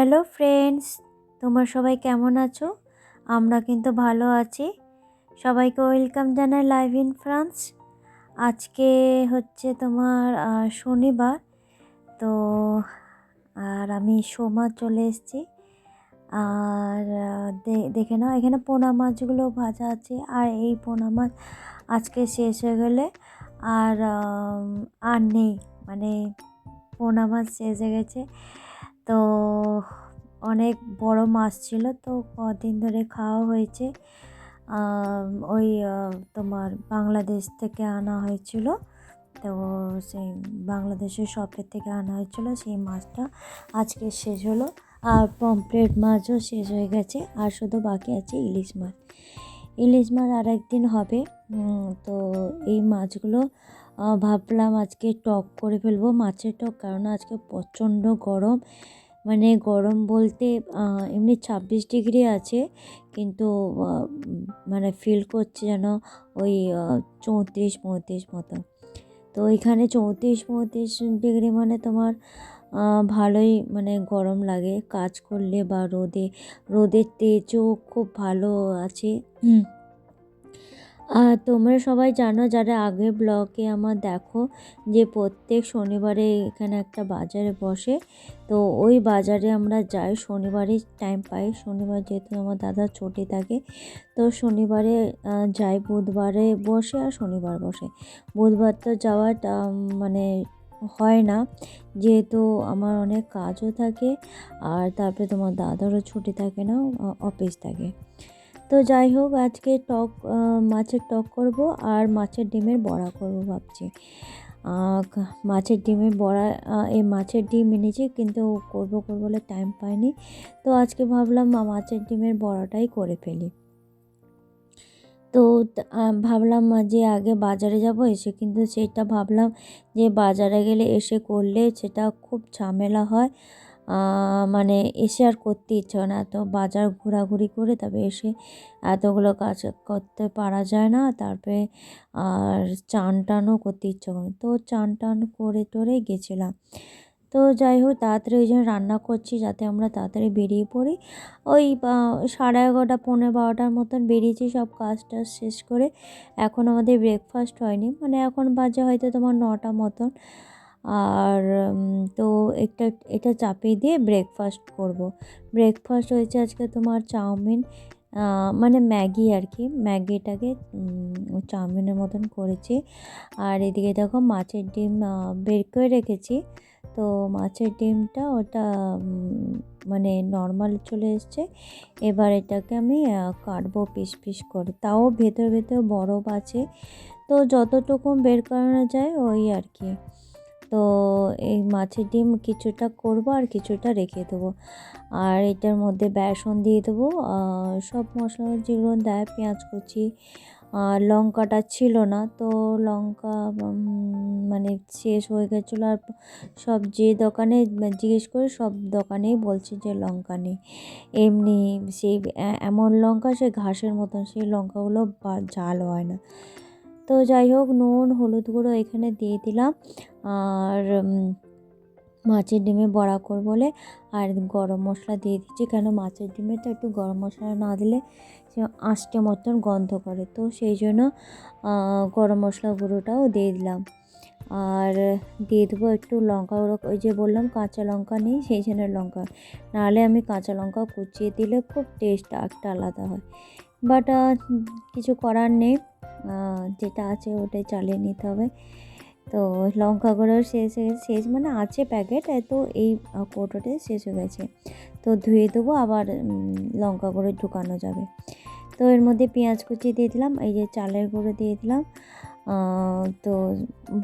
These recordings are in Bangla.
হ্যালো ফ্রেন্ডস, তোমরা সবাই কেমন আছো? আমরা কিন্তু ভালো আছি। সবাইকে ওয়েলকাম জানাই লাইভ ইন ফ্রান্স। আজকে হচ্ছে তোমার শনিবার। তো, আর আমি সোমা চলে এসেছি। আর দেখে নাও, এখানে পোনা মাছগুলো ভাজা আছে। আর এই পোনা মাছ আজকে শেষ হয়ে গেলে আর আর নেই। মানে পোনা মাছ শেষ হয়ে গেছে। তো অনেক বড় মাছ ছিল, তো কদিন ধরে খাওয়া হয়েছে। ওই তোমার বাংলাদেশ থেকে আনা হয়েছিল। তো সেই বাংলাদেশের শপের থেকে আনা হয়েছিল সেই মাছটা। আজকে শেষ হলো। আর পমপ্লেট মাছও শেষ হয়ে গেছে। আর শুধু বাকি আছে ইলিশ মাছ। ইলিশ মাছ আর একদিন হবে তো এই মাছগুলো ভাবলাম আজকে টক করে ফেলব মাছের টক। কারণ আজকে প্রচণ্ড গরম। মানে গরম বলতে এমনি ছাব্বিশ ডিগ্রি আছে, কিন্তু মানে ফিল করছে যেন ওই চৌত্রিশ, পঁয়ত্রিশ মতো তো এখানে চৌত্রিশ, পঁয়ত্রিশ ডিগ্রি মানে তোমার ভালোই মানে গরম লাগে কাজ করলে বা রোদে, রোদের তেজও খুব ভালো আছে। আর তোমরা সবাই জানো যারা আগের ব্লগে আমার দেখো যে প্রত্যেক শনিবারে এখানে একটা বাজারে বসে, তো ওই বাজারে আমরা যাই। শনিবারে টাইম পাই। শনিবার যেহেতু আমার দাদা ছুটি থাকে, তো শনিবারে যাই বুধবারে বসে আর শনিবার বসে। বুধবার তো যাওয়ার মানে হয় না। যেহেতু আমার অনেক কাজও থাকে আর তারপরে তোমার দাদারও ছুটি থাকে না অফিস থাকে। তো যাই হোক, আজকে টক মাছের টক করব আর মাছের ডিমের বড়া করব ভাবছি। মাছের ডিমের বড়া এই মাছের ডিম এনেছি কিন্তু করব, করব বলে টাইম পাইনি। তো আজকে ভাবলাম মাছের ডিমের বড়াটাই করে ফেলি। তো ভাবলাম যে আগে বাজারে যাব, এসে কিন্তু সেটা ভাবলাম যে বাজারে গেলে এসে করলে সেটা খুব ঝামেলা হয়। মানে এসে আর করতে ইচ্ছে হয় না। এত বাজার ঘোরাঘুরি করে তবে এসে এতগুলো কাজ করতে পারা যায় না। তারপরে আর চান টানও করতে ইচ্ছে করে। তো চান টান করে টোরে গেছিলাম। তো যাই হোক, তাড়াতাড়ি ওই জন্য রান্না করছি যাতে আমরা তাড়াতাড়ি বেরিয়ে পড়ি। ওই সাড়ে এগারোটা পনেরো বারোটার মতন বেরিয়েছি সব কাজ টাজ শেষ করে। এখন আমাদের ব্রেকফাস্ট হয়নি। মানে এখন বাজে হয়তো তোমার নটা মতন। আর তো একটা, এটা চাপিয়ে দিয়ে ব্রেকফাস্ট করব। ব্রেকফাস্ট হয়েছে আজকে তোমার চাউমিন মানে ম্যাগি আর কি। ম্যাগিটাকে চাউমিনের মতন করেছি। আর এদিকে দেখো মাছের ডিম বের করে রেখেছি। তো মাছের ডিমটা ওটা মানে নর্মাল চলে এসছে। এবার এটাকে আমি কাটবো পিস পিস করে। তাও ভেতর ভেতর বরফ আছে। তো যতটুকু বের করানো যায় ওই আর কি। তো এই মাছের ডিম কিছুটা করব আর কিছুটা রেখে দেবো। আর এটার মধ্যে বেসন দিয়ে দেবো। সব মশলা যেগুলো দেয়, পেঁয়াজ কুচি লঙ্কাটা ছিল না, তো লঙ্কা মানে শেষ হয়ে গেছিল। আর সব যে দোকানে, জিজ্ঞেস করে সব দোকানেই বলছে যে লঙ্কা নেই। এমনি সেই এমন লঙ্কা, সে ঘাসের মতন, সেই লঙ্কাগুলো ঝাল হয় না। তো যাই হোক, নুন, হলুদ গুঁড়ো এখানে দিয়ে দিলাম। আর মাছের ডিমে বড়া করব বলে। আর গরম মশলা দিয়ে দিচ্ছি, কেন মাছের ডিমে তো একটু গরম মশলা না দিলে সে আঁশটে মতন গন্ধ করে। তো সেই জন্য গরম মশলা গুঁড়োটাও দিয়ে দিলাম। আর দিয়ে দেবো একটু লঙ্কা গুঁড়ো, ওই যে বললাম কাঁচা লঙ্কা নেই, সেই জন্য লঙ্কা। নাহলে আমি কাঁচা লঙ্কা কুচিয়ে দিলে খুব টেস্ট একটা আলাদা হয়। বাট কিছু করার নেই। যেটা আছে ওটাই চালিয়ে নিতে হবে। তো লঙ্কা গুঁড়ো শেষ হয়ে শেষ মানে আছে প্যাকেট তো এই কৌটোতে শেষ হয়ে গেছে। তো ধুয়ে দেবো, আবার লঙ্কা গুঁড়ো ঢুকানো যাবে। তো এর মধ্যে পেঁয়াজ কুচি দিয়ে দিলাম, এই যে চালের গুঁড়ো দিয়ে দিলাম। তো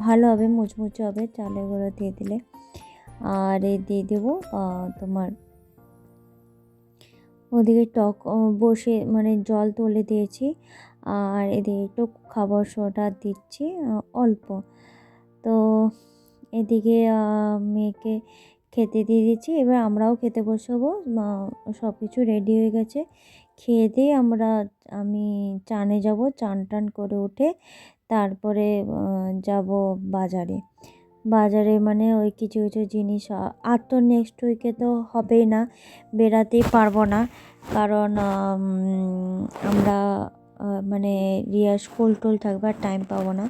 ভালো হবে, মুচমুচে হবে চালের গুঁড়ো দিয়ে দিলে। আর এই দিয়ে দেবো তোমার ওদিকে টক বসে মানে জল তুলে দিয়েছি। আর এদিকে একটু খাবার সোডা দিচ্ছি অল্প। তো এদিকে মেয়েকে খেতে দিয়ে দিচ্ছি। এবার আমরাও খেতে বসাবো। সব কিছু রেডি হয়ে গেছে। খেয়ে দিয়ে আমরা, আমি চানে যাব, চান টান করে উঠে তারপরে যাব বাজারে। বাজারে মানে ওই কিছু কিছু জিনিস আর তো নেক্সট উইকে তো হবেই না বেরাতেই পারব না। কারণ আমরা মানে রিয়া স্কুল টুল থাকবে আর টাইম পাবো না।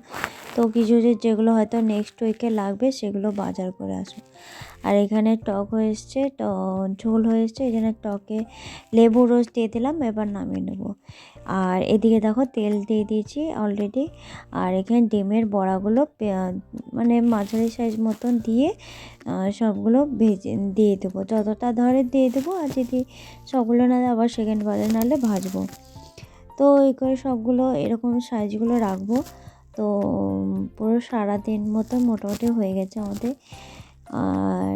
তো কিছু যেগুলো হয়তো নেক্সট উইকে লাগবে, সেগুলো বাজার করে আসব। আর এখানে টক হয়ে এসছে ট ঝোল হয়ে এসছে জন্য টকে লেবু রস দিয়ে দিলাম, এবার নামিয়ে নেব। আর এদিকে দেখো তেল দিয়ে দিয়েছি অলরেডি আর এখানে ডিমের বড়াগুলো মানে মাঝারি সাইজ মতন দিয়ে সবগুলো ভেজে, দিয়ে দেবো। যতটা ধরে দিয়ে দেবো, আর যদি সবগুলো না আবার সেকেন্ড বাজে নাহলে ভাজবো। তো এই করে সবগুলো, এরকম সাইজগুলো রাখব। তো পুরো সারাদিন মতো মোটামুটি হয়ে গেছে আমাদের। আর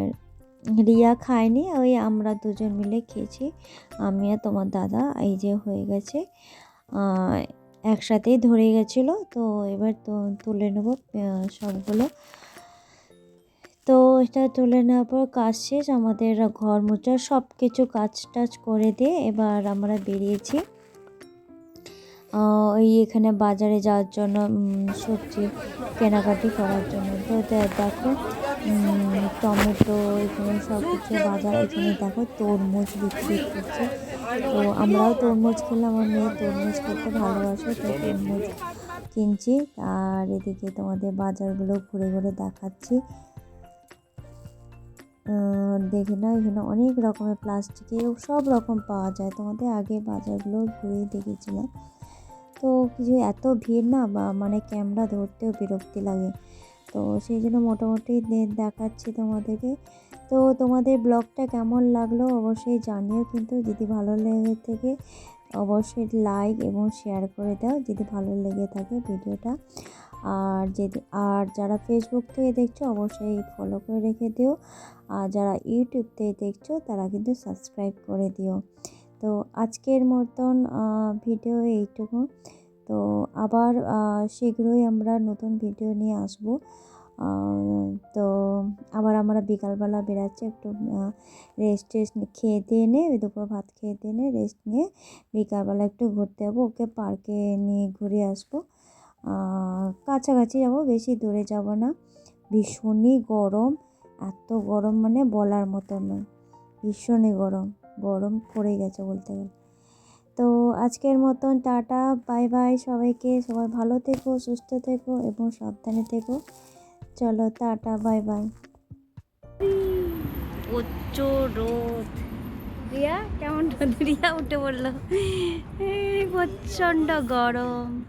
রিয়া খায়নি, ওই আমরা দুজন মিলে খেয়েছি, আমি আর তোমার দাদা, এই যে হয়ে গেছে। একসাথেই ধরে গেছিল, তো এবার তো তুলে নেব সবগুলো। তো এটা তুলে নেওয়ার পর কাজ শেষ, আমাদের ঘর মোছা সব কিছু কাজ টাজ করে দিয়ে এবার আমরা বেরিয়েছি। ওই এখানে বাজারে যাওয়ার জন্য সবজি কেনাকাটি করার জন্য। তো দেখো টমেটো, এখানে সব কিছু বাজার, এখানে দেখো, তরমুজ বিক্রি করছে। তো আমরাও তরমুজ খেলাম মেয়ে তরমুজ খেতে ভালোবাসে, তো তরমুজ কিনছি। আর এদিকে তোমাদের বাজারগুলো ঘুরে ঘুরে দেখাচ্ছি। দেখে না এখানে অনেক রকমের প্লাস্টিকের, সব রকম পাওয়া যায়। তোমাদের আগে বাজারগুলো ঘুরে দেখেছিলাম। তো কিছু এত ভিড় না বা মানে ক্যামেরা ধরতেও বিরক্তি লাগে। তো সেই জন্য মোটামুটি দেখাচ্ছি তোমাদেরকে। তো তোমাদের ব্লগটা কেমন লাগল অবশ্যই জানিও কিন্তু। যদি ভালো লেগে থাকে অবশ্যই লাইক এবং শেয়ার করে দাও যদি ভালো লেগে থাকে ভিডিওটা। আর যদি, আর যারা ফেসবুক থেকে দেখছ অবশ্যই ফলো করে রেখে দিও। আর যারা ইউটিউব থেকে দেখছ তারা কিন্তু সাবস্ক্রাইব করে দিও। তো আজকের মতন ভিডিও এইটুকু। তো আবার শীঘ্রই আমরা নতুন ভিডিও নিয়ে আসব। তো আবার আমরা বিকালবেলা বেরাচ্ছি একটু রেস্ট টেস্ট খেয়ে দিয়ে নে, দুপুর ভাত খেয়ে দিয়ে নে রেস্ট নিয়ে বিকালবেলা একটু ঘুরতে যাব, ওকে পার্কে নিয়ে ঘুরে আসব। কাছাকাছি যাব, বেশি দূরে যাব না। ভীষণই গরম, এত গরম মানে বলার মতো নয়। ভীষণই গরম। গরম পড়ে গেছে বলতে গেলে। তো আজকের মতন টাটা, বাই বাই সবাইকে। সবাই ভালো থেকো, সুস্থ থেকো এবং সাবধানে থেকো। চলো টাটা, বাই বাই। প্রচুর রোদ। রিয়া, কেমন? রিয়া উঠে বলল প্রচণ্ড গরম।